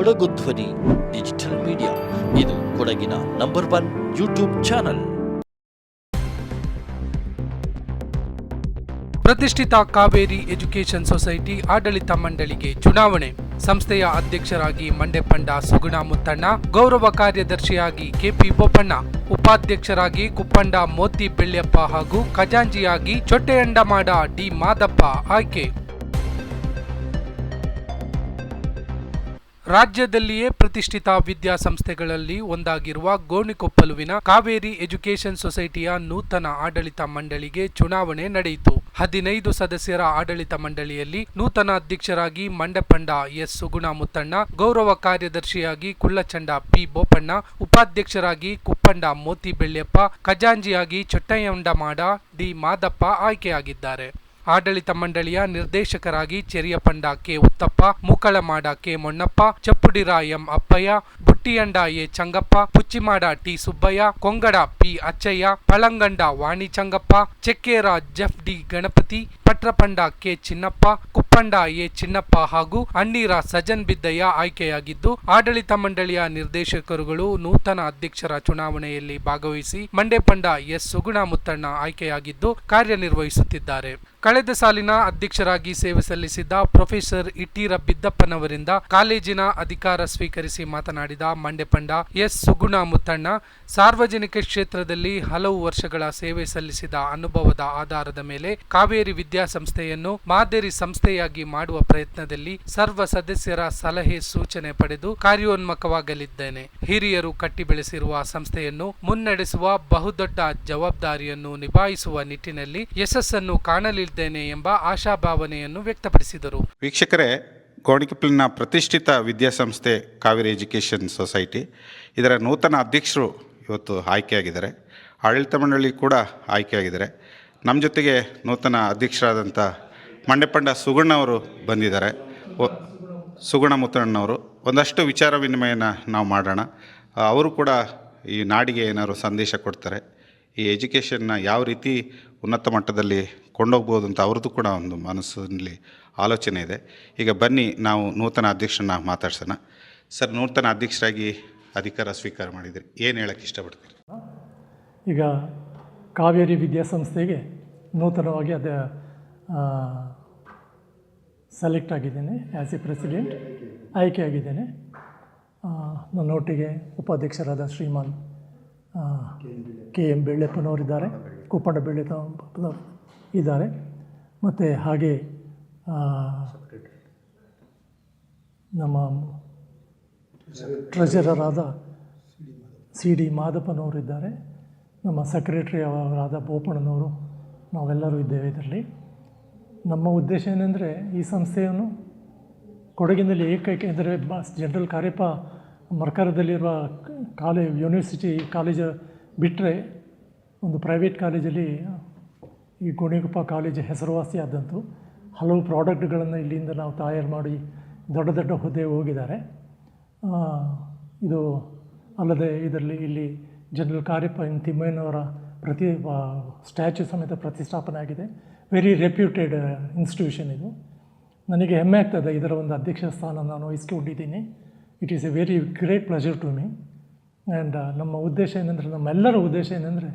ಕೊಡಗು ಧ್ವನಿ, digital media. ಇದು ಕೊಡಗಿನ ನಂಬರ್ ಒನ್ ಯೂಟ್ಯೂಬ್ ಚಾನಲ್. ಪ್ರತಿಷ್ಠಿತ ಕಾವೇರಿ ಎಜುಕೇಷನ್ ಸೊಸೈಟಿ ಆಡಳಿತ ಮಂಡಳಿಗೆ ಚುನಾವಣೆ. ಸಂಸ್ಥೆಯ ಅಧ್ಯಕ್ಷರಾಗಿ ಮಂಡೆಪಂಡ ಸುಗುಣ ಮುತ್ತಣ್ಣ, ಗೌರವ ಕಾರ್ಯದರ್ಶಿಯಾಗಿ ಕೆಪಿ ಬೋಪಣ್ಣ ಉಪಾಧ್ಯಕ್ಷರಾಗಿ ಕುಪ್ಪಂಡ ಮೋತಿ ಬೆಳ್ಳಪ್ಪ ಹಾಗೂ ಖಜಾಂಜಿಯಾಗಿ ಚೊಟ್ಟೆಯಂಡಮಾಡ ಡಿ ಮಾದಪ್ಪ ಆಯ್ಕೆ. ರಾಜ್ಯದಲ್ಲಿಯೇ ಪ್ರತಿಷ್ಠಿತ ವಿದ್ಯಾಸಂಸ್ಥೆಗಳಲ್ಲಿ ಒಂದಾಗಿರುವ ಗೋಣಿಕೊಪ್ಪಲುವಿನ ಕಾವೇರಿ ಎಜುಕೇಷನ್ ಸೊಸೈಟಿಯ ನೂತನ ಆಡಳಿತ ಮಂಡಳಿಗೆ ಚುನಾವಣೆ ನಡೆಯಿತು. ಹದಿನೈದು ಸದಸ್ಯರ ಆಡಳಿತ ಮಂಡಳಿಯಲ್ಲಿ ನೂತನ ಅಧ್ಯಕ್ಷರಾಗಿ ಮಂಡಪಂಡ ಎಸ್. ಸುಗುಣ ಮುತ್ತಣ್ಣ ಗೌರವ ಕಾರ್ಯದರ್ಶಿಯಾಗಿ ಕುಳ್ಳಚಂಡ ಪಿ. ಬೋಪಣ್ಣ, ಉಪಾಧ್ಯಕ್ಷರಾಗಿ ಕುಪ್ಪಂಡ ಮೋತಿ ಬೆಳ್ಳಪ್ಪ ಖಜಾಂಜಿಯಾಗಿ ಚೊಟ್ಟಯ್ಯಂಡಮಾಡ ಡಿ. ಮಾದಪ್ಪ ಆಯ್ಕೆಯಾಗಿದ್ದಾರೆ. ಆಡಳಿತ ಮಂಡಳಿಯ ನಿರ್ದೇಶಕರಾಗಿ Cheriyapanda K Uthappa Mukkalamada K Monnappa Chappudira M Appaiah, Buttiyanda A Changappa, Puchimada T Subbaiah, Kongada P Achaiah, Palangada Vani Changappa, Chekkera Jeff D Ganapathi Patrapanda K Chinnappa, Kuppanda A Chinnappa ಹಾಗೂ ಅಣ್ಣೀರ ಸಜನ್ ಬಿದ್ದಯ್ಯ ಆಯ್ಕೆಯಾಗಿದ್ದು, ಆಡಳಿತ ಮಂಡಳಿಯ ನಿರ್ದೇಶಕರುಗಳು ನೂತನ ಅಧ್ಯಕ್ಷರ ಚುನಾವಣೆಯಲ್ಲಿ ಭಾಗವಹಿಸಿ Mandepanda S ಸುಗುಣ ಮುತ್ತಣ್ಣ ಆಯ್ಕೆಯಾಗಿದ್ದು ಕಾರ್ಯನಿರ್ವಹಿಸುತ್ತಿದ್ದಾರೆ. ಕಳೆದ ಸಾಲಿನ ಅಧ್ಯಕ್ಷರಾಗಿ ಸೇವೆ ಸಲ್ಲಿಸಿದ್ದ ಪ್ರೊಫೆಸರ್ ಇಟ್ಟೀರ ಬಿದ್ದಪ್ಪನವರಿಂದ ಕಾಲೇಜಿನ ಅಧಿಕಾರ ಸ್ವೀಕರಿಸಿ ಮಾತನಾಡಿದ ಮಂಡೆಪಂಡ ಎಸ್ ಸುಗುಣ ಮುತ್ತಣ್ಣ ಸಾರ್ವಜನಿಕ ಕ್ಷೇತ್ರದಲ್ಲಿ ಹಲವು ವರ್ಷಗಳ ಸೇವೆ ಸಲ್ಲಿಸಿದ ಅನುಭವದ ಆಧಾರದ ಮೇಲೆ ಕಾವೇರಿ ವಿದ್ಯಾಸಂಸ್ಥೆಯನ್ನು ಮಾದರಿ ಸಂಸ್ಥೆಯಾಗಿ ಮಾಡುವ ಪ್ರಯತ್ನದಲ್ಲಿ ಸರ್ವ ಸದಸ್ಯರ ಸಲಹೆ ಸೂಚನೆ ಪಡೆದು ಕಾರ್ಯೋನ್ಮುಖವಾಗಲಿದ್ದೇನೆ. ಹಿರಿಯರು ಕಟ್ಟಿ ಬೆಳೆಸಿರುವ ಸಂಸ್ಥೆಯನ್ನು ಮುನ್ನಡೆಸುವ ಬಹುದೊಡ್ಡ ಜವಾಬ್ದಾರಿಯನ್ನು ನಿಭಾಯಿಸುವ ನಿಟ್ಟಿನಲ್ಲಿ ಯಶಸ್ಸನ್ನು ಕಾಣಲಿದ್ದೇನೆ ಎಂಬ ಆಶಾಭಾವನೆಯನ್ನು ವ್ಯಕ್ತಪಡಿಸಿದರು. ವೀಕ್ಷಕರೇ, ಗೋಣಿಕಪ್ಪಲಿನ ಪ್ರತಿಷ್ಠಿತ ವಿದ್ಯಾಸಂಸ್ಥೆ ಕಾವೇರಿ ಎಜುಕೇಷನ್ ಸೊಸೈಟಿ ಇದರ ನೂತನ ಅಧ್ಯಕ್ಷರು ಇವತ್ತು ಆಯ್ಕೆಯಾಗಿದ್ದಾರೆ. ಆಡಳಿತ ಮಂಡಳಿ ಕೂಡ ಆಯ್ಕೆಯಾಗಿದ್ದಾರೆ. ನಮ್ಮ ಜೊತೆಗೆ ನೂತನ ಅಧ್ಯಕ್ಷರಾದಂಥ ಮಂಡೆಪಂಡ ಸುಗುಣ ಅವರು ಬಂದಿದ್ದಾರೆ. ಸುಗುಣ ಮುತ್ತಣ್ಣವರು ಒಂದಷ್ಟು ವಿಚಾರ ವಿನಿಮಯನ ನಾವು ಮಾಡೋಣ. ಅವರು ಕೂಡ ಈ ನಾಡಿಗೆ ಏನಾದ್ರು ಸಂದೇಶ ಕೊಡ್ತಾರೆ. ಈ ಎಜುಕೇಷನ್ನ ಯಾವ ರೀತಿ ಉನ್ನತ ಮಟ್ಟದಲ್ಲಿ ಕೊಂಡೋಗ್ಬೋದು ಅಂತ ಅವ್ರದ್ದು ಕೂಡ ಒಂದು ಮನಸ್ಸಿನಲ್ಲಿ ಆಲೋಚನೆ ಇದೆ. ಈಗ ಬನ್ನಿ, ನಾವು ನೂತನ ಅಧ್ಯಕ್ಷರನ್ನ ಮಾತಾಡ್ಸೋಣ. ಸರ್, ನೂತನ ಅಧ್ಯಕ್ಷರಾಗಿ ಅಧಿಕಾರ ಸ್ವೀಕಾರ ಮಾಡಿದ್ರಿ ಏನು ಹೇಳೋಕ್ಕೆ ಇಷ್ಟಪಡ್ತೀರಿ? ಈಗ ಕಾವೇರಿ ವಿದ್ಯಾಸಂಸ್ಥೆಗೆ ನೂತನವಾಗಿ ಅದ ಸೆಲೆಕ್ಟ್ ಆಗಿದ್ದೇನೆ ಆ್ಯಸ್ ಎ ಪ್ರೆಸಿಡೆಂಟ್ ಆಯ್ಕೆಯಾಗಿದ್ದೇನೆ ಆ, ನನ್ನೊಟ್ಟಿಗೆ ಉಪಾಧ್ಯಕ್ಷರಾದ ಶ್ರೀಮಾನ್ ಕೆ ಎಂ ಬೆಳ್ಳೆಪ್ಪನವರಿದ್ದಾರೆ ಕುಪ್ಪಂಡ ಬೆಳ್ಳೆಪ್ಪನವರು ಇದ್ದಾರೆ ಮತ್ತು ಹಾಗೆ ನಮ್ಮ ಟ್ರೆಜರರಾದ ಸಿ ಡಿ ಮಾದಪ್ಪನವರಿದ್ದಾರೆ. ನಮ್ಮ ಸೆಕ್ರೆಟರಿ ಅವರಾದ ಬೋಪಣ್ಣನವರು, ನಾವೆಲ್ಲರೂ ಇದ್ದೇವೆ ಇದರಲ್ಲಿ. ನಮ್ಮ ಉದ್ದೇಶ ಏನೆಂದರೆ, ಈ ಸಂಸ್ಥೆಯನ್ನು ಕೊಡಗಿನಲ್ಲಿ ಏಕೈಕ ಅಂದರೆ ಜನರಲ್ ಕಾರ್ಯಪ್ಪ ಮರ್ಕರದಲ್ಲಿರುವ ಕಾಲೇ ಯೂನಿವರ್ಸಿಟಿ ಕಾಲೇಜ್ ಬಿಟ್ಟರೆ ಒಂದು ಪ್ರೈವೇಟ್ ಕಾಲೇಜಲ್ಲಿ ಈ ಗೋಣಿಗುಪ್ಪ ಕಾಲೇಜ್ ಹೆಸರುವಾಸಿಯಾದಂತು ಹಲವು ಪ್ರಾಡಕ್ಟ್ಗಳನ್ನು ಇಲ್ಲಿಂದ ನಾವು ತಯಾರು ಮಾಡಿ ದೊಡ್ಡ ದೊಡ್ಡ ಹುದ್ದೆ ಹೋಗಿದ್ದಾರೆ. ಇದು ಅಲ್ಲದೆ ಇದರಲ್ಲಿ ಇಲ್ಲಿ ಜನರಲ್ ಕಾರ್ಯಪ್ಪ ಎನ್ ತಿಮ್ಮಯ್ಯನವರ ಪ್ರತಿ ಸ್ಟ್ಯಾಚ್ಯೂ ಸಮೇತ ಪ್ರತಿಷ್ಠಾಪನೆ ಆಗಿದೆ ವೆರಿ ರೆಪ್ಯೂಟೆಡ್ ಇನ್ಸ್ಟಿಟ್ಯೂಷನ್ ಇದು. ನನಗೆ ಹೆಮ್ಮೆ ಆಗ್ತದೆ ಇದರ ಒಂದು ಅಧ್ಯಕ್ಷ ಸ್ಥಾನ ನಾನು ವಹಿಸ್ಕೊಂಡಿದ್ದೀನಿ. It is a very great pleasure to me and ನಮ್ಮ ಉದ್ದೇಶ ಏನಂದರೆ, ನಮ್ಮೆಲ್ಲರ ಉದ್ದೇಶ ಏನಂದರೆ,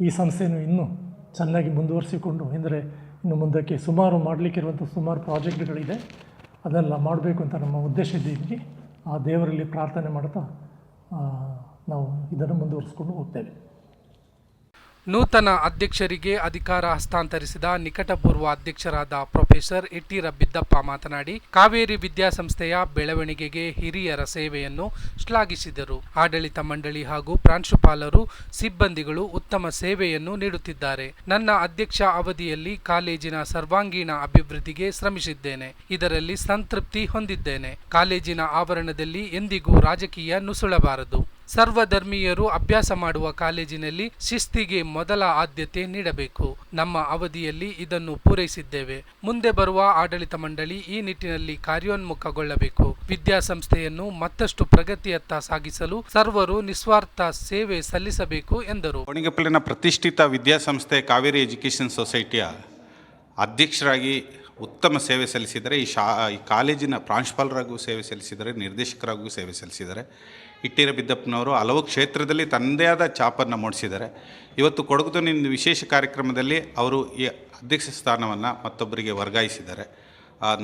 ಈ ಸಂಸ್ಥೆಯನ್ನು ಇನ್ನೂ ಚೆನ್ನಾಗಿ ಮುಂದುವರಿಸಿಕೊಂಡು, ಅಂದರೆ ಇನ್ನು ಮುಂದಕ್ಕೆ ಸುಮಾರು ಮಾಡಲಿಕ್ಕಿರುವಂಥ ಸುಮಾರು ಪ್ರಾಜೆಕ್ಟ್ಗಳಿದೆ. ಅದೆಲ್ಲ ಮಾಡಬೇಕು ಅಂತ ನಮ್ಮ ಉದ್ದೇಶ ಇದ್ದೀವಿ. ಆ ದೇವರಲ್ಲಿ ಪ್ರಾರ್ಥನೆ ಮಾಡ್ತಾ ನಾವು ಇದನ್ನು ಮುಂದುವರಿಸಿಕೊಂಡು ಹೋಗ್ತೇವೆ. ನೂತನ ಅಧ್ಯಕ್ಷರಿಗೆ ಅಧಿಕಾರ ಹಸ್ತಾಂತರಿಸಿದ ನಿಕಟಪೂರ್ವ ಅಧ್ಯಕ್ಷರಾದ ಪ್ರೊಫೆಸರ್ ಎಟಿ ರಬ್ಬಿದ್ದಪ್ಪ ಮಾತನಾಡಿ, ಕಾವೇರಿ ವಿದ್ಯಾಸಂಸ್ಥೆಯ ಬೆಳವಣಿಗೆಗೆ ಹಿರಿಯರ ಸೇವೆಯನ್ನು ಶ್ಲಾಘಿಸಿದರು. ಆಡಳಿತ ಮಂಡಳಿ ಹಾಗೂ ಪ್ರಾಂಶುಪಾಲರು, ಸಿಬ್ಬಂದಿಗಳು ಉತ್ತಮ ಸೇವೆಯನ್ನು ನೀಡುತ್ತಿದ್ದಾರೆ. ನನ್ನ ಅಧ್ಯಕ್ಷ ಅವಧಿಯಲ್ಲಿ ಕಾಲೇಜಿನ ಸರ್ವಾಂಗೀಣ ಅಭಿವೃದ್ಧಿಗೆ ಶ್ರಮಿಸಿದ್ದೇನೆ. ಇದರಲ್ಲಿ ಸಂತೃಪ್ತಿ ಹೊಂದಿದ್ದೇನೆ. ಕಾಲೇಜಿನ ಆವರಣದಲ್ಲಿ ಎಂದಿಗೂ ರಾಜಕೀಯ ನುಸುಳಬಾರದು. ಸರ್ವಧರ್ಮೀಯರು ಅಭ್ಯಾಸ ಮಾಡುವ ಕಾಲೇಜಿನಲ್ಲಿ ಶಿಸ್ತಿಗೆ ಮೊದಲ ಆದ್ಯತೆ ನೀಡಬೇಕು. ನಮ್ಮ ಅವಧಿಯಲ್ಲಿ ಇದನ್ನು ಪೂರೈಸಿದ್ದೇವೆ. ಮುಂದೆ ಬರುವ ಆಡಳಿತ ಮಂಡಳಿ ಈ ನಿಟ್ಟಿನಲ್ಲಿ ಕಾರ್ಯೋನ್ಮುಖಗೊಳ್ಳಬೇಕು. ವಿದ್ಯಾಸಂಸ್ಥೆಯನ್ನು ಮತ್ತಷ್ಟು ಪ್ರಗತಿಯತ್ತ ಸಾಗಿಸಲು ಸರ್ವರು ನಿಸ್ವಾರ್ಥ ಸೇವೆ ಸಲ್ಲಿಸಬೇಕು ಎಂದರು. ಗೋಣಿಗೊಪ್ಪಲಿನ ಪ್ರತಿಷ್ಠಿತ ವಿದ್ಯಾಸಂಸ್ಥೆ ಕಾವೇರಿ ಎಜುಕೇಶನ್ ಸೊಸೈಟಿಯ ಅಧ್ಯಕ್ಷರಾಗಿ ಉತ್ತಮ ಸೇವೆ ಸಲ್ಲಿಸಿದರೆ, ಈ ಶಾ, ಈ ಕಾಲೇಜಿನ ಪ್ರಾಂಶುಪಾಲರಾಗೂ ಸೇವೆ ಸಲ್ಲಿಸಿದರೆ, ನಿರ್ದೇಶಕರಾಗೂ ಸೇವೆ ಸಲ್ಲಿಸಿದ್ದಾರೆ ಇಟ್ಟಿರ ಬಿದ್ದಪ್ಪನವರು ಹಲವು ಕ್ಷೇತ್ರದಲ್ಲಿ ತನ್ನದೇ ಆದ ಛಾಪನ್ನು ಮೂಡಿಸಿದ್ದಾರೆ. ಇವತ್ತು ಕೊಡಗುತನಿನ ವಿಶೇಷ ಕಾರ್ಯಕ್ರಮದಲ್ಲಿ ಅವರು ಈ ಅಧ್ಯಕ್ಷ ಸ್ಥಾನವನ್ನು ಮತ್ತೊಬ್ಬರಿಗೆ ವರ್ಗಾಯಿಸಿದ್ದಾರೆ.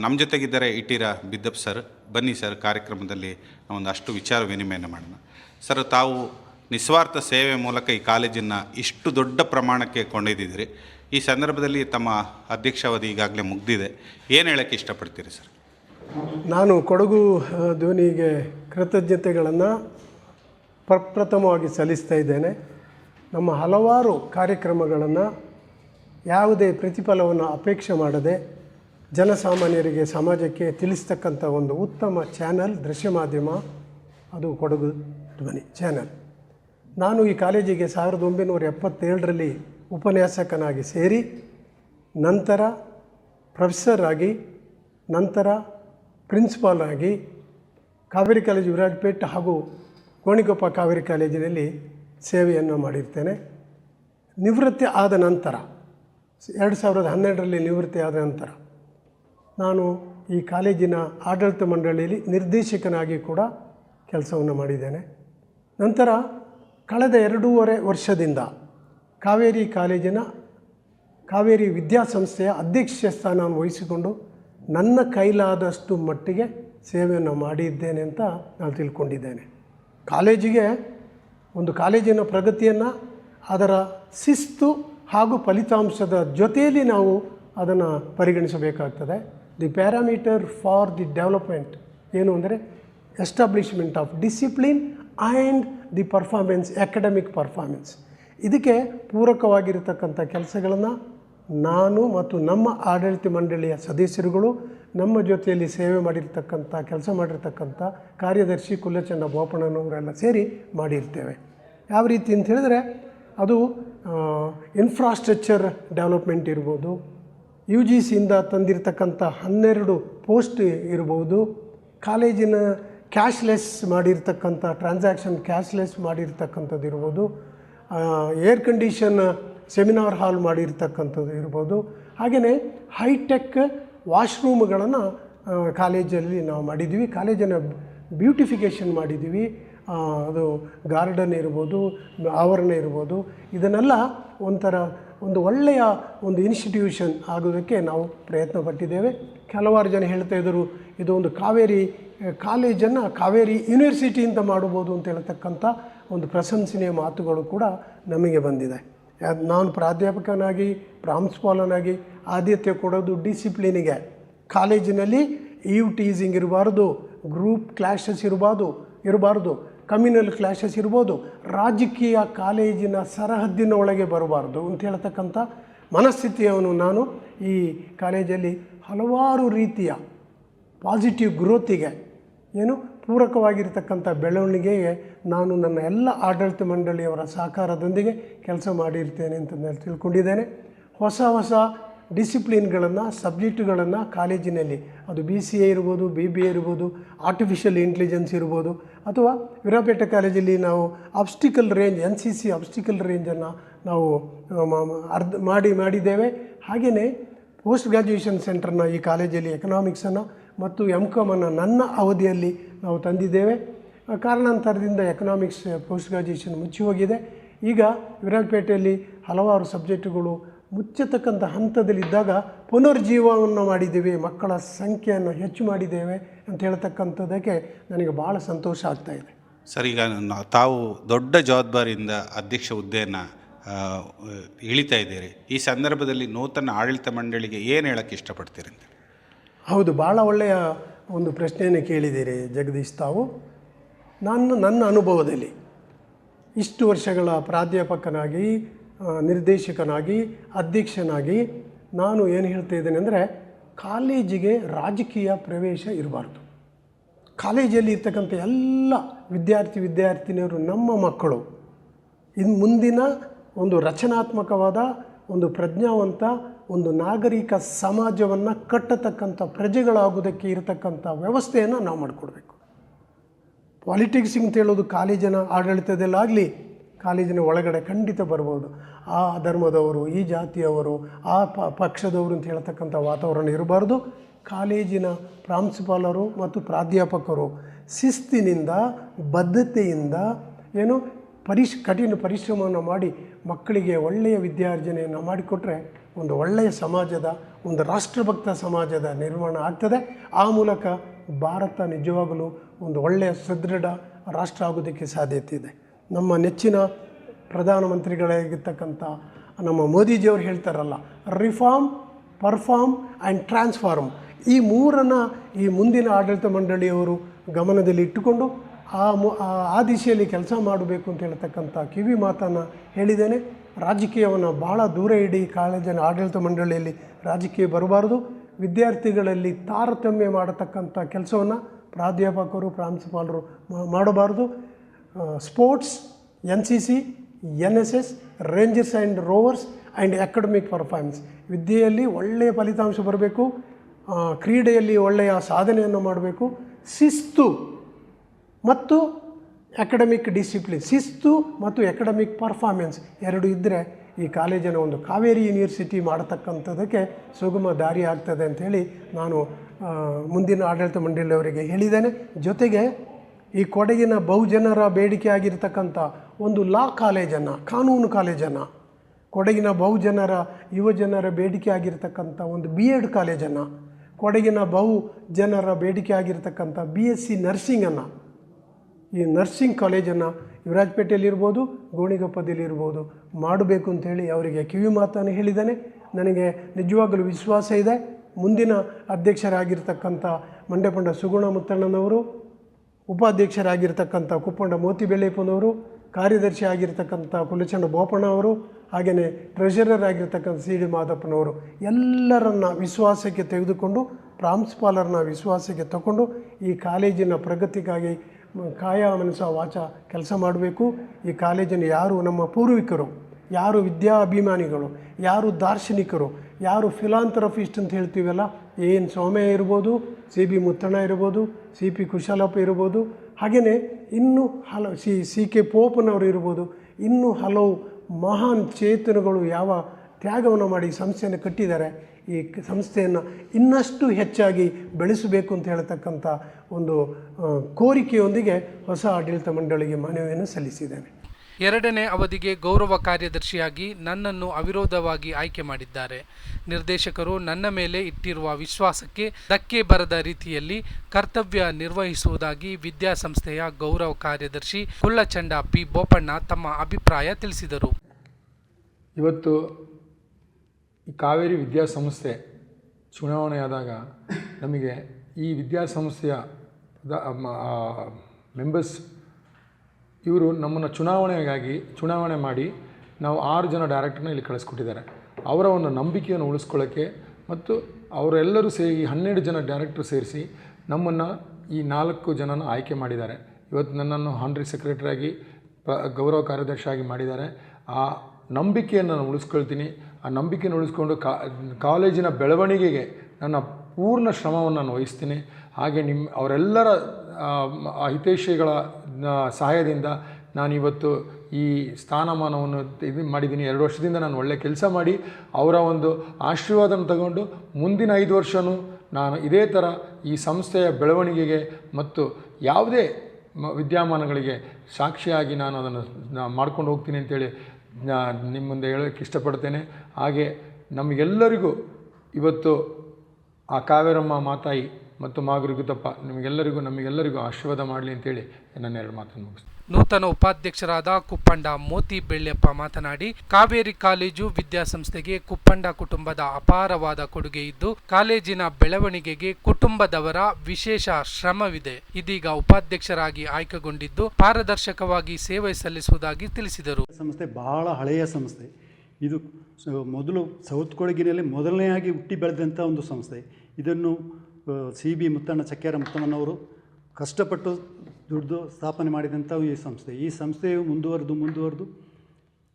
ನಮ್ಮ ಜೊತೆಗಿದ್ದಾರೆ ಇಟ್ಟಿರ ಬಿದ್ದಪ್ಪ ಸರ್. ಬನ್ನಿ ಸರ್, ಕಾರ್ಯಕ್ರಮದಲ್ಲಿ ಒಂದು ಅಷ್ಟು ವಿಚಾರ ವಿನಿಮಯನ ಮಾಡೋಣ. ಸರ್, ತಾವು ನಿಸ್ವಾರ್ಥ ಸೇವೆ ಮೂಲಕ ಈ ಕಾಲೇಜನ್ನು ಇಷ್ಟು ದೊಡ್ಡ ಪ್ರಮಾಣಕ್ಕೆ ಕೊಂಡೊಯ್ದಿದ್ದೀರಿ. ಈ ಸಂದರ್ಭದಲ್ಲಿ ತಮ್ಮ ಅಧ್ಯಕ್ಷಾವಧಿ ಈಗಾಗಲೇ ಮುಗ್ದಿದೆ. ಏನು ಹೇಳೋಕ್ಕೆ ಇಷ್ಟಪಡ್ತೀರಿ ಸರ್? ನಾನು ಕೊಡಗು ಧ್ವನಿಗೆ ಕೃತಜ್ಞತೆಗಳನ್ನು ಪ್ರಪ್ರಥಮವಾಗಿ ಸಲ್ಲಿಸ್ತಾ ಇದ್ದೇನೆ. ನಮ್ಮ ಹಲವಾರು ಕಾರ್ಯಕ್ರಮಗಳನ್ನು ಯಾವುದೇ ಪ್ರತಿಫಲವನ್ನು ಅಪೇಕ್ಷೆ ಮಾಡದೆ ಜನಸಾಮಾನ್ಯರಿಗೆ ಸಮಾಜಕ್ಕೆ ತಿಳಿಸ್ತಕ್ಕಂಥ ಒಂದು ಉತ್ತಮ ಚಾನಲ್, ದೃಶ್ಯ ಮಾಧ್ಯಮ, ಅದು ಕೊಡಗು ಧ್ವನಿ ಚಾನಲ್. ನಾನು ಈ ಕಾಲೇಜಿಗೆ ಸಾವಿರದ ಒಂಬೈನೂರ ಎಪ್ಪತ್ತೇಳರಲ್ಲಿ ಉಪನ್ಯಾಸಕನಾಗಿ ಸೇರಿ ನಂತರ ಪ್ರೊಫೆಸರ್ ಆಗಿ ನಂತರ ಪ್ರಿನ್ಸಿಪಾಲ್ ಆಗಿ ಕಾವೇರಿ ಕಾಲೇಜು ವಿರಾಜಪೇಟ್ ಹಾಗೂ ಕೋಣಿಕೊಪ್ಪ ಕಾವೇರಿ ಕಾಲೇಜಿನಲ್ಲಿ ಸೇವೆಯನ್ನು ಮಾಡಿರ್ತೇನೆ. ನಿವೃತ್ತಿ ಆದ ನಂತರ, ಎರಡು ಸಾವಿರದ ಹನ್ನೆರಡರಲ್ಲಿ ನಿವೃತ್ತಿ ಆದ ನಂತರ ನಾನು ಈ ಕಾಲೇಜಿನ ಆಡಳಿತ ಮಂಡಳಿಯಲ್ಲಿ ನಿರ್ದೇಶಕನಾಗಿ ಕೂಡ ಕೆಲಸವನ್ನು ಮಾಡಿದ್ದೇನೆ. ನಂತರ ಕಳೆದ ಎರಡೂವರೆ ವರ್ಷದಿಂದ ಕಾವೇರಿ ಕಾಲೇಜಿನ ಕಾವೇರಿ ವಿದ್ಯಾಸಂಸ್ಥೆಯ ಅಧ್ಯಕ್ಷ ಸ್ಥಾನವನ್ನು ವಹಿಸಿಕೊಂಡು ನನ್ನ ಕೈಲಾದಷ್ಟು ಮಟ್ಟಿಗೆ ಸೇವೆಯನ್ನು ಮಾಡಿದ್ದೇನೆ ಅಂತ ನಾನು ತಿಳ್ಕೊಂಡಿದ್ದೇನೆ. ಕಾಲೇಜಿಗೆ ಒಂದು ಕಾಲೇಜಿನ ಪ್ರಗತಿಯನ್ನು, ಅದರ ಶಿಸ್ತು ಹಾಗೂ ಫಲಿತಾಂಶದ ಜೊತೆಯಲ್ಲಿ ನಾವು ಅದನ್ನು ಪರಿಗಣಿಸಬೇಕಾಗ್ತದೆ. The parameter for the development ಏನು ಅಂದರೆ establishment of discipline and the performance academic performance ಇದಕ್ಕೆ ಪೂರಕವಾಗಿರತಕ್ಕಂಥ ಕೆಲಸಗಳನ್ನು ನಾನು ಮತ್ತು ನಮ್ಮ ಆಡಳಿತ ಮಂಡಳಿಯ ಸದಸ್ಯರುಗಳು ನಮ್ಮ ಜೊತೆಯಲ್ಲಿ ಸೇವೆ ಮಾಡಿರ್ತಕ್ಕಂಥ, ಕೆಲಸ ಮಾಡಿರ್ತಕ್ಕಂಥ ಕಾರ್ಯದರ್ಶಿ ಕುಲಚಂದ ಬೋಪಣ್ಣನವರೆಲ್ಲ ಸೇರಿ ಮಾಡಿರ್ತೇವೆ. ಯಾವ ರೀತಿ ಅಂತ ಹೇಳಿದ್ರೆ, ಅದು ಇನ್ಫ್ರಾಸ್ಟ್ರಕ್ಚರ್ ಡೆವಲಪ್ಮೆಂಟ್ ಇರ್ಬೋದು ಯು ಜಿ ಸಿಯಿಂದ ತಂದಿರತಕ್ಕಂಥ ಹನ್ನೆರಡು ಪೋಸ್ಟ್ ಇರ್ಬೋದು, ಕಾಲೇಜಿನ ಕ್ಯಾಶ್ಲೆಸ್ ಮಾಡಿರ್ತಕ್ಕಂಥ ಟ್ರಾನ್ಸಾಕ್ಷನ್ ಕ್ಯಾಶ್ಲೆಸ್ ಮಾಡಿರ್ತಕ್ಕಂಥದ್ದು ಇರ್ಬೋದು ಏರ್ ಕಂಡೀಷನ್ ಸೆಮಿನಾರ್ ಹಾಲ್ ಮಾಡಿರ್ತಕ್ಕಂಥದ್ದು ಇರ್ಬೋದು. ಹಾಗೆಯೇ ಹೈಟೆಕ್ ವಾಶ್ರೂಮ್ಗಳನ್ನು ಕಾಲೇಜಲ್ಲಿ ನಾವು ಮಾಡಿದ್ದೀವಿ. ಕಾಲೇಜನ್ನು ಬ್ಯೂಟಿಫಿಕೇಷನ್ ಮಾಡಿದ್ದೀವಿ. ಅದು ಗಾರ್ಡನ್ ಇರ್ಬೋದು, ಆವರಣ ಇರ್ಬೋದು. ಇದನ್ನೆಲ್ಲ ಒಂಥರ ಒಂದು ಒಳ್ಳೆಯ ಒಂದು ಇನ್ಸ್ಟಿಟ್ಯೂಷನ್ ಆಗೋದಕ್ಕೆ ನಾವು ಪ್ರಯತ್ನ ಪಟ್ಟಿದ್ದೇವೆ. ಕೆಲವಾರು ಜನ ಹೇಳ್ತಾ ಇದ್ದರು, ಇದು ಒಂದು ಕಾವೇರಿ ಕಾಲೇಜನ್ನು ಕಾವೇರಿ ಯೂನಿವರ್ಸಿಟಿಯಿಂದ ಮಾಡ್ಬೋದು ಅಂತ ಹೇಳ್ತಕ್ಕಂಥ ಒಂದು ಪ್ರಶಂಸನೀಯ ಮಾತುಗಳು ಕೂಡ ನಮಗೆ ಬಂದಿದೆ. ನಾನು ಪ್ರಾಧ್ಯಾಪಕನಾಗಿ, ಪ್ರಾಂಶುಪಾಲನಾಗಿ ಆದ್ಯತೆ ಕೊಡೋದು ಡಿಸಿಪ್ಲಿನಿಗೆ. ಕಾಲೇಜಿನಲ್ಲಿ ಈವ್ ಟೀಸಿಂಗ್ ಇರಬಾರ್ದು, ಗ್ರೂಪ್ ಕ್ಲಾಶಸ್ ಇರಬಾರ್ದು ಇರಬಾರ್ದು, ಕಮ್ಯುನಲ್ ಕ್ಲಾಶಸ್ ಇರ್ಬೋದು ರಾಜಕೀಯ ಕಾಲೇಜಿನ ಸರಹದ್ದಿನ ಒಳಗೆ ಬರಬಾರ್ದು ಅಂತ ಹೇಳ್ತಕ್ಕಂಥ ಮನಸ್ಥಿತಿಯವನು ನಾನು ಈ ಕಾಲೇಜಲ್ಲಿ ಹಲವಾರು ರೀತಿಯ ಪಾಸಿಟಿವ್ ಗ್ರೋತಿಗೆ ಏನು ಪೂರಕವಾಗಿರ್ತಕ್ಕಂಥ ಬೆಳವಣಿಗೆಗೆ ನಾನು ನನ್ನ ಎಲ್ಲ ಆಡಳಿತ ಮಂಡಳಿಯವರ ಸಹಕಾರದೊಂದಿಗೆ ಕೆಲಸ ಮಾಡಿರ್ತೇನೆ ಅಂತ ನಾನು ತಿಳ್ಕೊಂಡಿದ್ದೇನೆ. ಹೊಸ ಹೊಸ ಡಿಸಿಪ್ಲಿನ್ಗಳನ್ನು, ಸಬ್ಜೆಕ್ಟ್ಗಳನ್ನು ಕಾಲೇಜಿನಲ್ಲಿ, ಅದು ಬಿ ಸಿ ಎ ಇರ್ಬೋದು, ಬಿ ಬಿ ಎ ಇರ್ಬೋದು, ಆರ್ಟಿಫಿಷಿಯಲ್ ಇಂಟೆಲಿಜೆನ್ಸ್ ಇರ್ಬೋದು, ಅಥವಾ ವಿರಾಪೇಟೆ ಕಾಲೇಜಲ್ಲಿ ನಾವು obstacle range, N C C obstacle ರೇಂಜನ್ನು ನಾವು ಅರ್ಧ, ಮಾಡಿ, ಮಾಡಿದ್ದೇವೆ. ಹಾಗೆಯೇ ಪೋಸ್ಟ್ ಗ್ರ್ಯಾಜುಯೇಷನ್ ಸೆಂಟರ್ನ ಈ ಕಾಲೇಜಲ್ಲಿ ಎಕನಾಮಿಕ್ಸನ್ನು ಮತ್ತು ಎಂ ಕಾಮನ್ನು ನನ್ನ ಅವಧಿಯಲ್ಲಿ ನಾವು ತಂದಿದ್ದೇವೆ. ಕಾರಣಾಂತರದಿಂದ ಎಕನಾಮಿಕ್ಸ್ ಪೋಸ್ಟ್ ಗ್ರಾಜ್ಯುಯೇಷನ್ ಮುಚ್ಚಿ ಹೋಗಿದೆ ಈಗ ವಿರಾಟಪೇಟೆಯಲ್ಲಿ ಹಲವಾರು ಸಬ್ಜೆಕ್ಟುಗಳು ಮುಚ್ಚತಕ್ಕಂಥ ಹಂತದಲ್ಲಿದ್ದಾಗ ಪುನರ್ಜೀವವನ್ನು ಮಾಡಿದ್ದೇವೆ. ಮಕ್ಕಳ ಸಂಖ್ಯೆಯನ್ನು ಹೆಚ್ಚು ಮಾಡಿದ್ದೇವೆ ಅಂತ ಹೇಳ್ತಕ್ಕಂಥದ್ದಕ್ಕೆ ನನಗೆ ಭಾಳ ಸಂತೋಷ ಆಗ್ತಾ ಇದೆ. ಸರ್ ಈಗ ತಾವು ದೊಡ್ಡ ಜವಾಬ್ದಾರಿಯಿಂದ ಅಧ್ಯಕ್ಷ ಹುದ್ದೆಯನ್ನು ಇಳಿತಾ ಇದ್ದೀರಿ. ಈ ಸಂದರ್ಭದಲ್ಲಿ ನೂತನ ಆಡಳಿತ ಮಂಡಳಿಗೆ ಏನು ಹೇಳೋಕ್ಕೆ ಇಷ್ಟಪಡ್ತೀರಿ ಅಂತ? ಹೌದು ಭಾಳ ಒಳ್ಳೆಯ ಒಂದು ಪ್ರಶ್ನೆಯನ್ನು ಕೇಳಿದ್ದೀರಿ ಜಗದೀಶ್ ತಾವು. ನನ್ನ ನನ್ನ ಅನುಭವದಲ್ಲಿ ಇಷ್ಟು ವರ್ಷಗಳ ಪ್ರಾಧ್ಯಾಪಕನಾಗಿ ನಿರ್ದೇಶಕನಾಗಿ, ಅಧ್ಯಕ್ಷನಾಗಿ ನಾನು ಏನು ಹೇಳ್ತಾ ಇದ್ದೇನೆ ಅಂದರೆ ಕಾಲೇಜಿಗೆ ರಾಜಕೀಯ ಪ್ರವೇಶ ಇರಬಾರ್ದು. ಕಾಲೇಜಲ್ಲಿ ಇರ್ತಕ್ಕಂಥ ಎಲ್ಲ ವಿದ್ಯಾರ್ಥಿ, ವಿದ್ಯಾರ್ಥಿನಿಯರು ನಮ್ಮ ಮಕ್ಕಳು. ಇನ್ನು ಮುಂದಿನ ಒಂದು ರಚನಾತ್ಮಕವಾದ ಒಂದು ಪ್ರಜ್ಞಾವಂತ, ಒಂದು ನಾಗರಿಕ ಸಮಾಜವನ್ನು ಕಟ್ಟತಕ್ಕಂಥ ಪ್ರಜೆಗಳಾಗೋದಕ್ಕೆ ಇರತಕ್ಕಂಥ ವ್ಯವಸ್ಥೆಯನ್ನು ನಾವು ಮಾಡಿಕೊಡ್ಬೇಕು. ಪಾಲಿಟಿಕ್ಸ್ ಅಂತ ಹೇಳೋದು ಕಾಲೇಜಿನ ಆಡಳಿತದಲ್ಲಾಗಲಿ ಕಾಲೇಜಿನ ಒಳಗಡೆ ಖಂಡಿತ ಬರ್ಬೋದು. ಆ ಧರ್ಮದವರು, ಈ ಜಾತಿಯವರು, ಆ ಪಕ್ಷದವರು ಅಂತ ಹೇಳ್ತಕ್ಕಂಥ ವಾತಾವರಣ ಇರಬಾರ್ದು. ಕಾಲೇಜಿನ ಪ್ರಾಂಶುಪಾಲರು ಮತ್ತು ಪ್ರಾಧ್ಯಾಪಕರು ಶಿಸ್ತಿನಿಂದ, ಬದ್ಧತೆಯಿಂದ, ಏನು ಪರಿಶ್, ಕಠಿಣ ಪರಿಶ್ರಮವನ್ನು ಮಾಡಿ ಮಕ್ಕಳಿಗೆ ಒಳ್ಳೆಯ ವಿದ್ಯಾರ್ಜನೆಯನ್ನು ಮಾಡಿಕೊಟ್ರೆ ಒಂದು ಒಳ್ಳೆಯ ಸಮಾಜದ, ಒಂದು ರಾಷ್ಟ್ರಭಕ್ತ ಸಮಾಜದ ನಿರ್ಮಾಣ ಆಗ್ತದೆ. ಆ ಮೂಲಕ ಭಾರತ ನಿಜವಾಗಲೂ ಒಂದು ಒಳ್ಳೆಯ ಸದೃಢ ರಾಷ್ಟ್ರ ಆಗೋದಕ್ಕೆ ಸಾಧ್ಯತೆ ಇದೆ. ನಮ್ಮ ನೆಚ್ಚಿನ ಪ್ರಧಾನಮಂತ್ರಿಗಳಾಗಿರ್ತಕ್ಕಂಥ ನಮ್ಮ ಮೋದಿಜಿಯವರು ಹೇಳ್ತಾರಲ್ಲ ರಿಫಾರ್ಮ್ ಪರ್ಫಾರ್ಮ್ ಆ್ಯಂಡ್ ಟ್ರಾನ್ಸ್ಫಾರ್ಮ್ ಈ ಮೂರನ್ನು ಈ ಮುಂದಿನ ಆಡಳಿತ ಮಂಡಳಿಯವರು ಗಮನದಲ್ಲಿ ಇಟ್ಟುಕೊಂಡು ಆ ಮು, ಆ- ದಿಶೆಯಲ್ಲಿ ಕೆಲಸ ಮಾಡಬೇಕು ಅಂತ ಹೇಳ್ತಕ್ಕಂಥ ಕಿವಿ ಮಾತನ್ನು ಹೇಳಿದ್ದೇನೆ. ರಾಜಕೀಯವನ್ನು ಭಾಳ ದೂರ ಇಡಿ ಕಾಲೇಜಿನ ಆಡಳಿತ ಮಂಡಳಿಯಲ್ಲಿ ರಾಜಕೀಯ ಬರಬಾರ್ದು. ವಿದ್ಯಾರ್ಥಿಗಳಲ್ಲಿ ತಾರತಮ್ಯ ಮಾಡತಕ್ಕಂಥ ಕೆಲಸವನ್ನು ಪ್ರಾಧ್ಯಾಪಕರು, ಪ್ರಾಂಶುಪಾಲರು ಮಾಡಬಾರ್ದು. Sports N C C N S S rangers and rovers and academic performance ವಿದ್ಯೆಯಲ್ಲಿ ಒಳ್ಳೆಯ ಫಲಿತಾಂಶ ಬರಬೇಕು. ಕ್ರೀಡೆಯಲ್ಲಿ ಒಳ್ಳೆಯ ಸಾಧನೆಯನ್ನು ಮಾಡಬೇಕು. ಶಿಸ್ತು ಮತ್ತು ಅಕಾಡೆಮಿಕ್ ಡಿಸಿಪ್ಲಿನ್ ಶಿಸ್ತು ಮತ್ತು ಅಕಾಡೆಮಿಕ್ ಪರ್ಫಾರ್ಮೆನ್ಸ್ ಎರಡು ಇದ್ದರೆ ಈ ಕಾಲೇಜನ್ನು ಒಂದು ಕಾವೇರಿ ಯೂನಿವರ್ಸಿಟಿ ಮಾಡತಕ್ಕಂಥದ್ದಕ್ಕೆ ಸುಗಮ ದಾರಿ ಆಗ್ತದೆ ಅಂಥೇಳಿ ನಾನು ಮುಂದಿನ ಆಡಳಿತ ಮಂಡಳಿಯವರಿಗೆ ಹೇಳಿದ್ದೇನೆ. ಜೊತೆಗೆ ಈ ಕೊಡಗಿನ ಬಹುಜನರ ಬೇಡಿಕೆ ಆಗಿರತಕ್ಕಂಥ ಒಂದು ಲಾ ಕಾಲೇಜನ್ನು, ಕಾನೂನು ಕಾಲೇಜನ್ನು, ಕೊಡಗಿನ ಬಹುಜನರ, ಯುವಜನರ ಬೇಡಿಕೆ ಆಗಿರತಕ್ಕಂಥ ಒಂದು ಬಿ ಎಡ್ ಕಾಲೇಜನ್ನು, ಕೊಡಗಿನ ಬಹು ಜನರ ಬೇಡಿಕೆ ಆಗಿರತಕ್ಕಂಥ ಬಿ ಎಸ್ ಸಿ ನರ್ಸಿಂಗನ್ನು ಈ ನರ್ಸಿಂಗ್ ಕಾಲೇಜನ್ನು ಯುವರಾಜಪೇಟೆಯಲ್ಲಿರ್ಬೋದು ಗೋಣಿಗೊಪ್ಪದಲ್ಲಿರ್ಬೋದು ಮಾಡಬೇಕು ಅಂತೇಳಿ ಅವರಿಗೆ ಕಿವಿ ಮಾತನ್ನು ಹೇಳಿದ್ದಾನೆ. ನನಗೆ ನಿಜವಾಗಲೂ ವಿಶ್ವಾಸ ಇದೆ. ಮುಂದಿನ ಅಧ್ಯಕ್ಷರಾಗಿರ್ತಕ್ಕಂಥ ಮಂಡ್ಯಪಂಡ ಸುಗುಣ ಮುತ್ತಣ್ಣನವರು, ಉಪಾಧ್ಯಕ್ಷರಾಗಿರ್ತಕ್ಕಂಥ ಕುಪ್ಪಂಡ ಮೋತಿ ಕಾರ್ಯದರ್ಶಿ ಆಗಿರ್ತಕ್ಕಂಥ ಕುಲಚಂಡ ಬೋಪಣ್ಣ ಅವರು, ಹಾಗೆಯೇ ಟ್ರೆಷರರ್ ಆಗಿರ್ತಕ್ಕಂಥ ಸಿ ಡಿ ಮಾದಪ್ಪನವರು ಎಲ್ಲರನ್ನ ವಿಶ್ವಾಸಕ್ಕೆ ತೆಗೆದುಕೊಂಡು, ಪ್ರಾಂಶುಪಾಲರನ್ನ ವಿಶ್ವಾಸಕ್ಕೆ ತಗೊಂಡು ಈ ಕಾಲೇಜಿನ ಪ್ರಗತಿಗಾಗಿ ಕಾಯ ಮನಸ ವಾಚ ಕೆಲಸ ಮಾಡಬೇಕು. ಈ ಕಾಲೇಜನ್ನು ಯಾರು ನಮ್ಮ ಪೂರ್ವಿಕರು, ಯಾರು ವಿದ್ಯಾಭಿಮಾನಿಗಳು, ಯಾರು ದಾರ್ಶನಿಕರು, ಯಾರು ಫಿಲಾಂಥ್ರಫಿಸ್ಟ್ ಅಂತ ಹೇಳ್ತೀವಲ್ಲ ಏನು ಸೌಮ್ಯ ಇರ್ಬೋದು, ಸಿ ಬಿ ಮುತ್ತಣ್ಣ ಇರ್ಬೋದು, ಸಿ ಪಿ ಕುಶಲಪ್ಪ ಇರ್ಬೋದು, ಹಾಗೆಯೇ ಇನ್ನೂ ಹಲವು ಸಿ ಸಿ ಕೆ ಪೋಪನವರು ಇರ್ಬೋದು, ಇನ್ನೂ ಹಲವು ಮಹಾನ್ ಚೇತನಗಳು ಯಾವ ತ್ಯಾಗವನ್ನು ಮಾಡಿ ಸಂಸ್ಥೆಯನ್ನು ಕಟ್ಟಿದ್ದಾರೆ. ಈ ಸಂಸ್ಥೆಯನ್ನು ಇನ್ನಷ್ಟು ಹೆಚ್ಚಾಗಿ ಬೆಳೆಸಬೇಕು ಅಂತ ಹೇಳ್ತಕ್ಕಂಥ ಒಂದು ಕೋರಿಕೆಯೊಂದಿಗೆ ಹೊಸ ಆಡಳಿತ ಮಂಡಳಿಗೆ ಮನವಿಯನ್ನು ಸಲ್ಲಿಸಿದ್ದೇನೆ. ಎರಡನೇ ಅವಧಿಗೆ ಗೌರವ ಕಾರ್ಯದರ್ಶಿಯಾಗಿ ನನ್ನನ್ನು ಅವಿರೋಧವಾಗಿ ಆಯ್ಕೆ ಮಾಡಿದ್ದಾರೆ. ನಿರ್ದೇಶಕರು ನನ್ನ ಮೇಲೆ ಇಟ್ಟಿರುವ ವಿಶ್ವಾಸಕ್ಕೆ ಧಕ್ಕೆ ಬರದ ರೀತಿಯಲ್ಲಿ ಕರ್ತವ್ಯ ನಿರ್ವಹಿಸುವುದಾಗಿ ವಿದ್ಯಾಸಂಸ್ಥೆಯ ಗೌರವ ಕಾರ್ಯದರ್ಶಿ ಕುಲ್ಲಚಂಡ ಪಿ ಬೋಪಣ್ಣ ತಮ್ಮ ಅಭಿಪ್ರಾಯ ತಿಳಿಸಿದರು. ಇವತ್ತು ಈ ಕಾವೇರಿ ವಿದ್ಯಾಸಂಸ್ಥೆ ಚುನಾವಣೆಯಾದಾಗ ನಮಗೆ ಈ ವಿದ್ಯಾಸಂಸ್ಥೆಯ ಮೆಂಬರ್ಸ್ ಇವರು ನಮ್ಮನ್ನು ಚುನಾವಣೆಗಾಗಿ, ಚುನಾವಣೆ ಮಾಡಿ ನಾವು ಆರು ಜನ ಡೈರೆಕ್ಟರ್ನ ಇಲ್ಲಿ ಕಳಿಸ್ಕೊಟ್ಟಿದ್ದಾರೆ. ಅವರ ಒಂದು ನಂಬಿಕೆಯನ್ನು ಉಳಿಸ್ಕೊಳ್ಳೋಕ್ಕೆ ಮತ್ತು ಅವರೆಲ್ಲರೂ ಸೇರಿ ಹನ್ನೆರಡು ಜನ ಡೈರೆಕ್ಟರ್ ಸೇರಿಸಿ ನಮ್ಮನ್ನು ಈ ನಾಲ್ಕು ಜನನ ಆಯ್ಕೆ ಮಾಡಿದ್ದಾರೆ. ಇವತ್ತು ನನ್ನನ್ನು ಹಾನ್ರಿ ಸೆಕ್ರೆಟರಿಯಾಗಿ ಪ, ಗೌರವ ಕಾರ್ಯದರ್ಶಿಯಾಗಿ ಮಾಡಿದ್ದಾರೆ. ಆ ನಂಬಿಕೆಯನ್ನು ನಾನು ಉಳಿಸ್ಕೊಳ್ತೀನಿ. ಆ ನಂಬಿಕೆನ ಉಳಿಸ್ಕೊಂಡು ಕಾಲೇಜಿನ ಬೆಳವಣಿಗೆಗೆ ನನ್ನ ಪೂರ್ಣ ಶ್ರಮವನ್ನು ನಾನು ವಹಿಸ್ತೀನಿ. ಹಾಗೆ ನಿಮ್ಮ ಅವರೆಲ್ಲರ ಹಿತೈಷಿಗಳ ಸಹಾಯದಿಂದ ನಾನಿವತ್ತು ಈ ಸ್ಥಾನಮಾನವನ್ನು ಇದು ಮಾಡಿದ್ದೀನಿ. ಎರಡು ವರ್ಷದಿಂದ ನಾನು ಒಳ್ಳೆ ಕೆಲಸ ಮಾಡಿ ಅವರ ಒಂದು ಆಶೀರ್ವಾದನ ತಗೊಂಡು ಮುಂದಿನ ಐದು ವರ್ಷವೂ ನಾನು ಇದೇ ಥರ ಈ ಸಂಸ್ಥೆಯ ಬೆಳವಣಿಗೆಗೆ ಮತ್ತು ಯಾವುದೇ ವಿದ್ಯಮಾನಗಳಿಗೆ ಸಾಕ್ಷಿಯಾಗಿ ನಾನು ಅದನ್ನು ಮಾಡ್ಕೊಂಡು ಹೋಗ್ತೀನಿ ಅಂತೇಳಿ ನಿಮ್ಮ ಮುಂದೆ ಹೇಳೋಕ್ಕೆ ಇಷ್ಟಪಡ್ತೇನೆ. ಹಾಗೆ ನಮಗೆಲ್ಲರಿಗೂ ಇವತ್ತು ಆ ಕಾವೇರಮ್ಮ ಮಾತಾಯಿ ಮತ್ತು ಮಾಗುರುಗುತ್ತಪ್ಪ ನಿಮಗೆಲ್ಲರಿಗೂ ನಮಗೆಲ್ಲರಿಗೂ ಆಶೀರ್ವಾದ ಮಾಡಲಿ ಅಂತೇಳಿ ನನ್ನ ಎರಡು ಮಾತನ್ನು ಮುಗಿಸ್ತೀನಿ. ನೂತನ ಉಪಾಧ್ಯಕ್ಷರಾದ ಕುಪ್ಪಂಡ ಮೋತಿ ಬೆಳ್ಳೆಪ್ಪ ಮಾತನಾಡಿ ಕಾವೇರಿ ಕಾಲೇಜು ವಿದ್ಯಾಸಂಸ್ಥೆಗೆ ಕುಪ್ಪಂಡ ಕುಟುಂಬದ ಅಪಾರವಾದ ಕೊಡುಗೆ ಇದ್ದು ಕಾಲೇಜಿನ ಬೆಳವಣಿಗೆಗೆ ಕುಟುಂಬದವರ ವಿಶೇಷ ಶ್ರಮವಿದೆ. ಇದೀಗ ಉಪಾಧ್ಯಕ್ಷರಾಗಿ ಆಯ್ಕೆಗೊಂಡಿದ್ದು ಪಾರದರ್ಶಕವಾಗಿ ಸೇವೆ ಸಲ್ಲಿಸುವುದಾಗಿ ತಿಳಿಸಿದರು. ಸಂಸ್ಥೆ ಬಹಳ ಹಳೆಯ ಸಂಸ್ಥೆ. ಇದು ಸ- ಮೊದಲು ಸೌತ್ ಕೊಡಗಿನಲ್ಲಿ ಮೊದಲನೆಯಾಗಿ ಹುಟ್ಟಿ ಬೆಳೆದಂಥ ಒಂದು ಸಂಸ್ಥೆ. ಇದನ್ನು ಸಿ ಬಿ ಮುತ್ತಣ್ಣ ಚಕ್ಕೇರ ಮುತ್ತಣ್ಣನವರು ಕಷ್ಟಪಟ್ಟು ದುಡ್ದು ಸ್ಥಾಪನೆ ಮಾಡಿದಂಥ ಈ ಸಂಸ್ಥೆ. ಈ ಸಂಸ್ಥೆಯು ಮುಂದುವರೆದು ಮುಂದುವರೆದು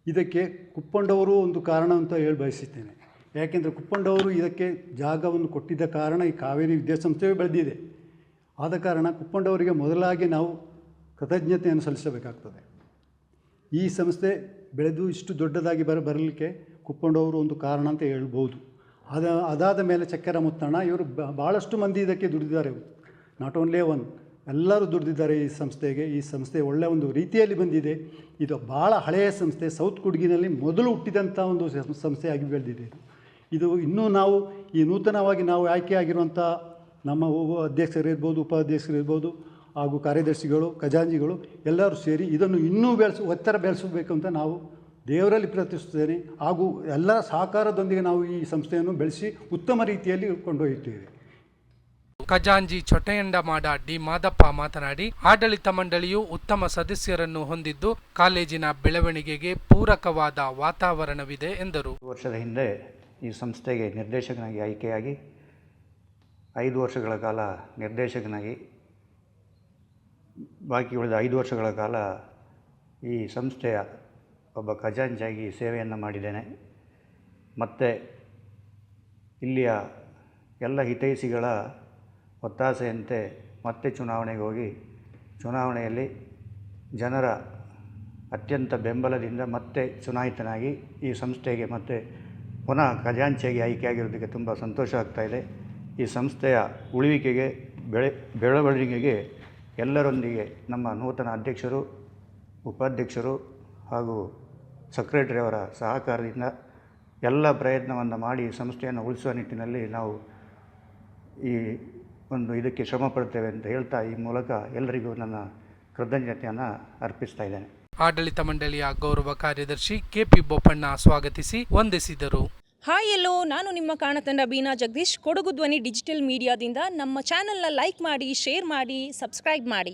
ಇದಕ್ಕೆ ಕುಪ್ಪಂಡವರು ಒಂದು ಕಾರಣ ಅಂತ ಹೇಳಿ ಬಯಸುತ್ತೇನೆ ಯಾಕೆಂದರೆ ಕುಪ್ಪಂಡವರು ಇದಕ್ಕೆ ಜಾಗವನ್ನು ಕೊಟ್ಟಿದ್ದ ಕಾರಣ ಈ ಕಾವೇರಿ ವಿದ್ಯಾಸಂಸ್ಥೆಯು ಬೆಳೆದಿದೆ. ಆದ ಕಾರಣ ಕುಪ್ಪಂಡವರಿಗೆ ಮೊದಲಾಗಿ ನಾವು ಕೃತಜ್ಞತೆಯನ್ನು ಸಲ್ಲಿಸಬೇಕಾಗ್ತದೆ. ಈ ಸಂಸ್ಥೆ ಬೆಳೆದು ಇಷ್ಟು ದೊಡ್ಡದಾಗಿ ಬರ, ಬರಲಿಕ್ಕೆ ಕುಪ್ಪಂಡವರು ಒಂದು ಕಾರಣ ಅಂತ ಹೇಳ್ಬೋದು. ಅದ, ಅದಾದ ಮೇಲೆ ಚಕ್ಕೆರ ಮುತ್ತಣ್ಣ ಇವರು ಭಾಳಷ್ಟು ಮಂದಿ ಇದಕ್ಕೆ ದುಡಿದಿದ್ದಾರೆ ನಾಟ್ ಓನ್ಲಿ ಒನ್ ಎಲ್ಲರೂ ದುಡಿದಿದ್ದಾರೆ ಈ ಸಂಸ್ಥೆಗೆ. ಈ ಸಂಸ್ಥೆ ಒಳ್ಳೆಯ ಒಂದು ರೀತಿಯಲ್ಲಿ ಬಂದಿದೆ. ಇದು ಭಾಳ ಹಳೆಯ ಸಂಸ್ಥೆ. ಸೌತ್ ಕುಡ್ಗಿನಲ್ಲಿ ಮೊದಲು ಹುಟ್ಟಿದಂಥ ಒಂದು ಸಂಸ್ಥೆಯಾಗಿ ಬೆಳೆದಿದೆ. ಇದು ಇನ್ನೂ ನಾವು ಈ ನೂತನವಾಗಿ ನಾವು ಆಯ್ಕೆಯಾಗಿರುವಂಥ ನಮ್ಮ ಅಧ್ಯಕ್ಷರಿರ್ಬೋದು, ಉಪಾಧ್ಯಕ್ಷರಿರ್ಬೋದು, ಹಾಗೂ ಕಾರ್ಯದರ್ಶಿಗಳು ಖಜಾಂಜಿಗಳು ಎಲ್ಲರೂ ಸೇರಿ ಇದನ್ನು ಇನ್ನೂ ಬೆಳೆಸ, ಒತ್ತರ ಬೆಳೆಸಬೇಕು ಅಂತ ನಾವು ದೇವರಲ್ಲಿ ಪ್ರಾರ್ಥಿಸುತ್ತೇನೆ. ಹಾಗೂ ಎಲ್ಲ ಸಹಕಾರದೊಂದಿಗೆ ನಾವು ಈ ಸಂಸ್ಥೆಯನ್ನು ಬೆಳೆಸಿ ಉತ್ತಮ ರೀತಿಯಲ್ಲಿ ಕೊಂಡೊಯ್ಯುತ್ತೇವೆ. ಖಜಾಂಜಿ ಚೊಟ್ಟೆಯಂಡಮಾಡ ಡಿ ಮಾದಪ್ಪ ಮಾತನಾಡಿ ಆಡಳಿತ ಮಂಡಳಿಯು ಉತ್ತಮ ಸದಸ್ಯರನ್ನು ಹೊಂದಿದ್ದು ಕಾಲೇಜಿನ ಬೆಳವಣಿಗೆಗೆ ಪೂರಕವಾದ ವಾತಾವರಣವಿದೆ ಎಂದರು. ವರ್ಷದ ಹಿಂದೆ ಈ ಸಂಸ್ಥೆಗೆ ನಿರ್ದೇಶಕನಾಗಿ ಆಯ್ಕೆಯಾಗಿ ಐದು ವರ್ಷಗಳ ಕಾಲ ನಿರ್ದೇಶಕನಾಗಿ ಬಾಕಿ ಉಳಿದ ಐದು ವರ್ಷಗಳ ಕಾಲ ಈ ಸಂಸ್ಥೆಯ ಒಬ್ಬ ಖಜಾಂಚಾಗಿ ಸೇವೆಯನ್ನು ಮಾಡಿದ್ದೇನೆ. ಮತ್ತು ಇಲ್ಲಿಯ ಎಲ್ಲ ಹಿತೈಷಿಗಳ ಒತ್ತಾಸೆಯಂತೆ ಮತ್ತೆ ಚುನಾವಣೆಗೆ ಹೋಗಿ ಚುನಾವಣೆಯಲ್ಲಿ ಜನರ ಅತ್ಯಂತ ಬೆಂಬಲದಿಂದ ಮತ್ತೆ ಚುನಾಯಿತನಾಗಿ ಈ ಸಂಸ್ಥೆಗೆ ಮತ್ತೆ ಪುನಃ ಖಜಾಂಚಿಯಾಗಿ ಆಯ್ಕೆಯಾಗಿರೋದಕ್ಕೆ ತುಂಬ ಸಂತೋಷ ಆಗ್ತಾಯಿದೆ ಈ ಸಂಸ್ಥೆಯ ಉಳಿವಿಕೆಗೆ, ಬೆಳೆ, ಬೆಳವಣಿಗೆಗೆ ಎಲ್ಲರೊಂದಿಗೆ ನಮ್ಮ ನೂತನ ಅಧ್ಯಕ್ಷರು, ಉಪಾಧ್ಯಕ್ಷರು ಹಾಗೂ ಸೆಕ್ರೆಟರಿ ಅವರ ಸಹಕಾರದಿಂದ ಎಲ್ಲ ಪ್ರಯತ್ನವನ್ನು ಮಾಡಿ ಸಂಸ್ಥೆಯನ್ನು ಉಳಿಸುವ ನಿಟ್ಟಿನಲ್ಲಿ ನಾವು ಈ ಒಂದು ಇದಕ್ಕೆ ಶ್ರಮ ಪಡ್ತೇವೆ ಅಂತ ಹೇಳ್ತಾ ಈ ಮೂಲಕ ಎಲ್ಲರಿಗೂ ನನ್ನ ಕೃತಜ್ಞತೆಯನ್ನು ಅರ್ಪಿಸ್ತಾ ಇದ್ದೇನೆ. ಆಡಳಿತ ಮಂಡಳಿಯ ಗೌರವ ಕಾರ್ಯದರ್ಶಿ ಕೆಪಿ ಬೋಪಣ್ಣ ಸ್ವಾಗತಿಸಿ ವಂದಿಸಿದರು. ಹಾಯ್ ಎಲ್ಲೋ ನಾನು ನಿಮ್ಮ ಕಾಣತಂಡ ಬೀನಾ ಜಗದೀಶ್. ಕೊಡಗು ಧ್ವನಿ ಡಿಜಿಟಲ್ ಮೀಡಿಯಾದಿಂದ ನಮ್ಮ ಚಾನೆಲ್ನ ಲೈಕ್ ಮಾಡಿ ಶೇರ್ ಮಾಡಿ ಸಬ್ಸ್ಕ್ರೈಬ್ ಮಾಡಿ.